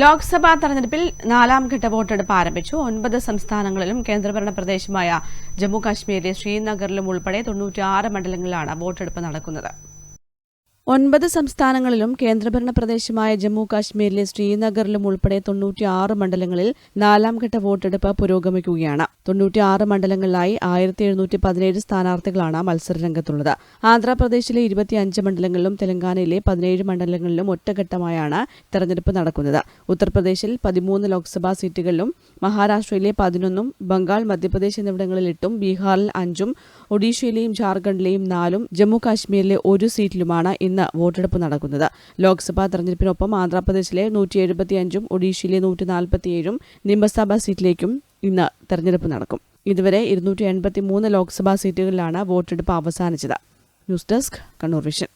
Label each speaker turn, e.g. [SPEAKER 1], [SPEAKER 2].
[SPEAKER 1] ലോക്സഭാ തെരഞ്ഞെടുപ്പിൽ നാലാം ഘട്ട വോട്ടെടുപ്പ് ആരംഭിച്ചു. ഒൻപത് സംസ്ഥാനങ്ങളിലും കേന്ദ്രഭരണ പ്രദേശമായ ജമ്മു കാശ്മീരിലെ ശ്രീനഗറിലും ഉൾപ്പെടെ തൊണ്ണൂറ്റിയാറ് മണ്ഡലങ്ങളിലാണ് വോട്ടെടുപ്പ് നടക്കുന്നത്. ഒൻപത് സംസ്ഥാനങ്ങളിലും കേന്ദ്രഭരണ പ്രദേശമായ ജമ്മു കാശ്മീരിലെ ശ്രീനഗറിലും ഉൾപ്പെടെ തൊണ്ണൂറ്റിയാറ് മണ്ഡലങ്ങളിൽ നാലാം ഘട്ട വോട്ടെടുപ്പ് പുരോഗമിക്കുകയാണ്. തൊണ്ണൂറ്റിയാറ് മണ്ഡലങ്ങളിലായി ആയിരത്തി എഴുന്നൂറ്റി പതിനേഴ് സ്ഥാനാർത്ഥികളാണ് മത്സരരംഗത്തുള്ളത് ആന്ധ്രാപ്രദേശിലെ ഇരുപത്തിയഞ്ച് മണ്ഡലങ്ങളിലും തെലങ്കാനയിലെ പതിനേഴ് മണ്ഡലങ്ങളിലും ഒറ്റഘട്ടമായാണ് തെരഞ്ഞെടുപ്പ് നടക്കുന്നത്. ഉത്തർപ്രദേശിൽ പതിമൂന്ന് ലോക്സഭാ സീറ്റുകളിലും മഹാരാഷ്ട്രയിലെ പതിനൊന്നും ബംഗാൾ മധ്യപ്രദേശ് എന്നിവിടങ്ങളിൽ എട്ടും ബീഹാറിൽ അഞ്ചും ഒഡീഷയിലെയും ജാർഖണ്ഡിലെയും നാലും ജമ്മു കാശ്മീരിലെ ഒരു സീറ്റിലുമാണ് ഇന്ന് വോട്ടെടുപ്പ് നടക്കുന്നത്. ലോക്സഭാ തെരഞ്ഞെടുപ്പിനൊപ്പം ആന്ധ്രാപ്രദേശിലെ നൂറ്റി എഴുപത്തിയഞ്ചും ഒഡീഷയിലെ നൂറ്റി നാൽപ്പത്തിയേഴും നിയമസഭാ സീറ്റിലേക്കും ഇന്ന് തെരഞ്ഞെടുപ്പ് നടക്കും. ഇതുവരെ ഇരുന്നൂറ്റി എൺപത്തി മൂന്ന് ലോക്സഭാ സീറ്റുകളിലാണ് വോട്ടെടുപ്പ് അവസാനിച്ചത്. News desk Kannur vision.